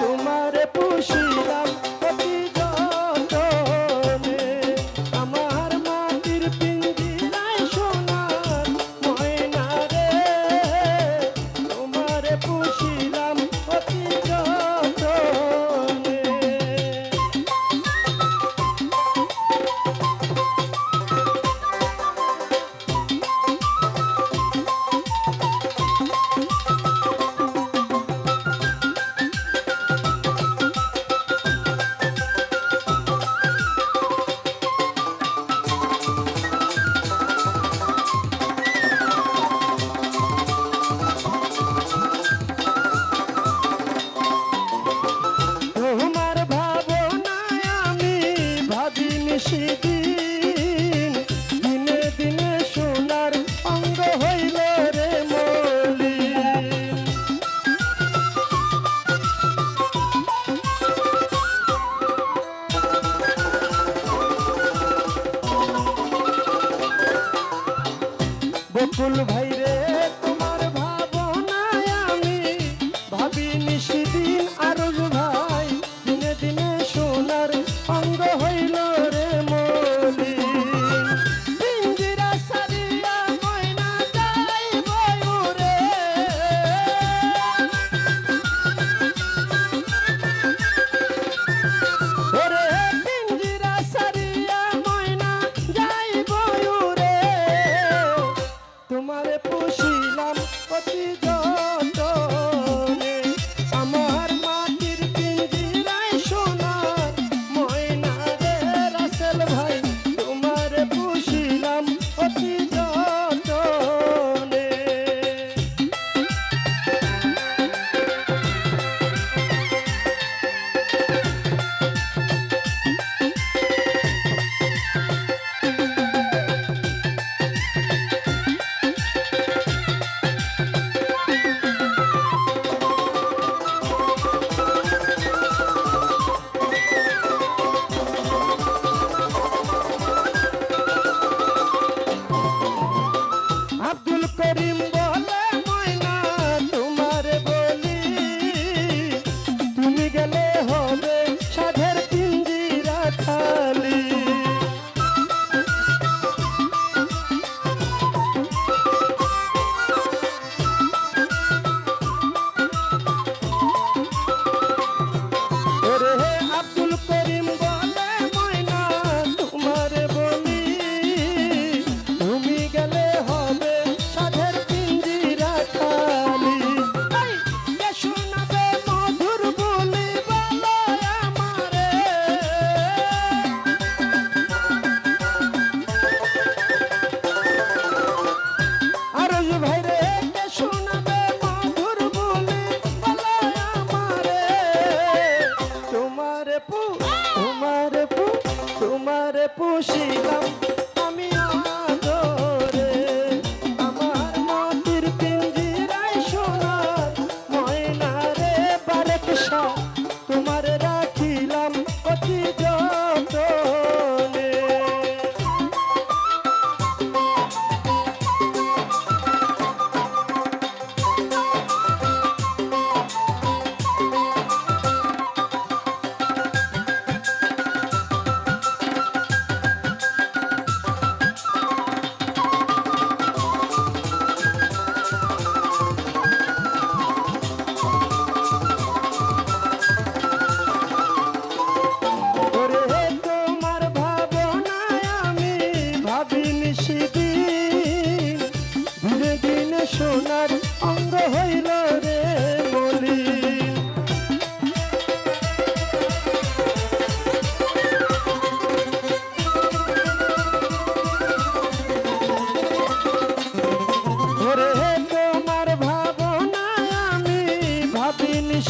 তোমারে পুষিলাম। বকুল ভাই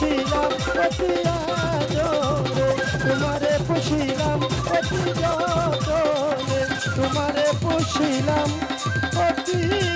পুষিলাম অতি আদরে। তোমারে পুষিলাম অতি যতনে। তোমারে পুষিলাম অতি